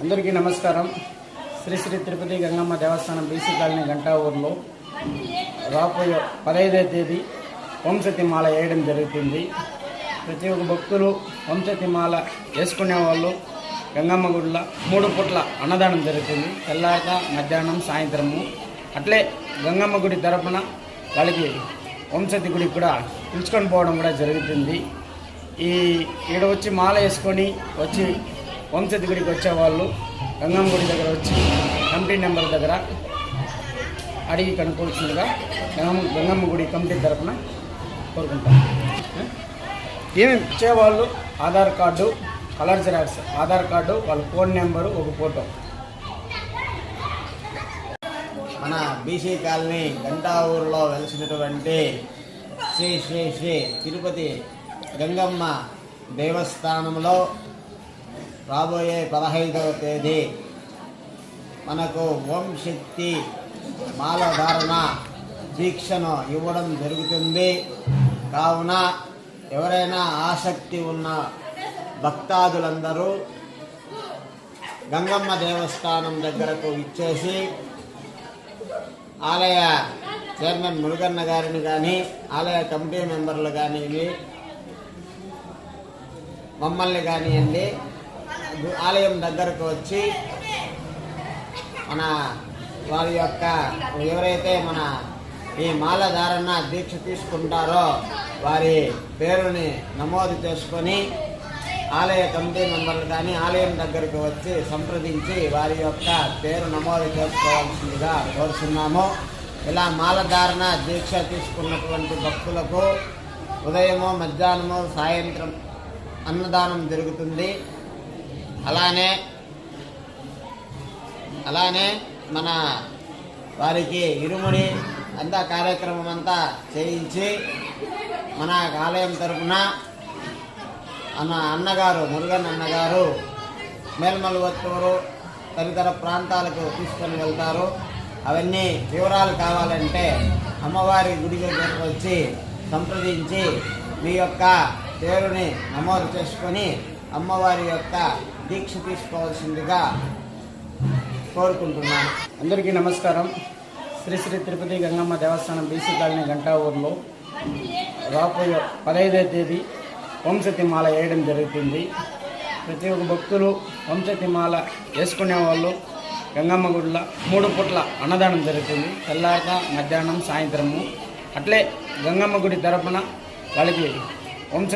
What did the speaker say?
అందరికీ నమస్కారం. శ్రీ శ్రీ తిరుపతి గంగమ్మ దేవస్థానం BC colony Ganta ఊర్లో రాబోయే పదహైదో తేదీ వంశతి మాల వేయడం జరుగుతుంది. ప్రతి ఒక్క భక్తులు వంశతి మాల వేసుకునే వాళ్ళు గంగమ్మ గుడిలో మూడు పూట్ల అన్నదానం జరుగుతుంది. తెల్లారక మధ్యాహ్నం సాయంత్రము. అట్లే గంగమ్మ గుడి తరపున వాళ్ళకి వంశతి గుడికి కూడా పిలుచుకొని పోవడం కూడా జరుగుతుంది. ఈ ఈడ వచ్చి మాల వేసుకొని వచ్చి వంశతి గుడికి వచ్చేవాళ్ళు గంగమ్మ గుడి దగ్గర వచ్చి కమిటీ నెంబర్ దగ్గర అడిగి కనుక్కోవాల్సిందిగా గంగమ్మ గంగమ్మ గుడి కమిటీ తరఫున కోరుకుంటాం. ఏమేమి ఇచ్చేవాళ్ళు? Aadhaar card colour xerox Aadhaar card వాళ్ళ ఫోన్ నెంబరు ఒక ఫోటో. మన బీసీ కాలనీ గంటా ఊరిలో వెలిసినటువంటి శ్రీ శ్రీ శ్రీ తిరుపతి గంగమ్మ దేవస్థానంలో రాబోయే పదహైదవ తేదీ. మనకు ఓం శక్తి మాలధారణ దీక్షను ఇవ్వడం జరుగుతుంది. కావున ఎవరైనా ఆసక్తి ఉన్న భక్తాదులందరూ గంగమ్మ దేవస్థానం దగ్గరకు ఇచ్చేసి ఆలయ చైర్మన్ మురుగన్న గారిని కానీ ఆలయ కమిటీ మెంబర్లు కానివ్వండి మమ్మల్ని కానివ్వండి ఆలయం దగ్గరకు వచ్చి మన వారి యొక్క ఎవరైతే మన ఈ మాలధారణ దీక్ష తీసుకుంటారో వారి పేరుని నమోదు చేసుకొని ఆలయ కమిటీ మెంబర్లు కానీ ఆలయం దగ్గరకు వచ్చి సంప్రదించి వారి యొక్క పేరు నమోదు చేసుకోవాల్సిందిగా కోరుతున్నాము ఇలా మాలధారణ దీక్ష తీసుకున్నటువంటి భక్తులకు ఉదయము మధ్యాహ్నము సాయంత్రం అన్నదానం జరుగుతుంది. అలానే అలానే మన వారికి ఇరుముడి అంతా కార్యక్రమం అంతా చేయించి మన ఆలయం తరఫున అన్న అన్నగారు మురుగన్ అన్నగారు మేల్మలవత్తూరు తదితర ప్రాంతాలకు తీసుకొని వెళ్తారు. అవన్నీ వివరాలు కావాలంటే అమ్మవారి గుడి దగ్గరకు వచ్చి సంప్రదించి మీ యొక్క పేరుని నమోదు చేసుకొని అమ్మవారి యొక్క దీక్ష తీసుకోవాల్సిందిగా కోరుకుంటున్నాను. అందరికీ నమస్కారం. శ్రీ శ్రీ తిరుపతి గంగమ్మ దేవస్థానం బీసీ కాలనీ గంటా ఊర్లో రాబోయే పదహైదో తేదీ వంశతిమాల వేయడం జరుగుతుంది. ప్రతి ఒక్క భక్తులు వంశతి మాల వేసుకునే వాళ్ళు గంగమ్మ గుడిలో మూడు పూట్ల అన్నదానం జరుగుతుంది. తెల్లారక మధ్యాహ్నం సాయంత్రము. అట్లే గంగమ్మ గుడి తరపున వాళ్ళకి వంశ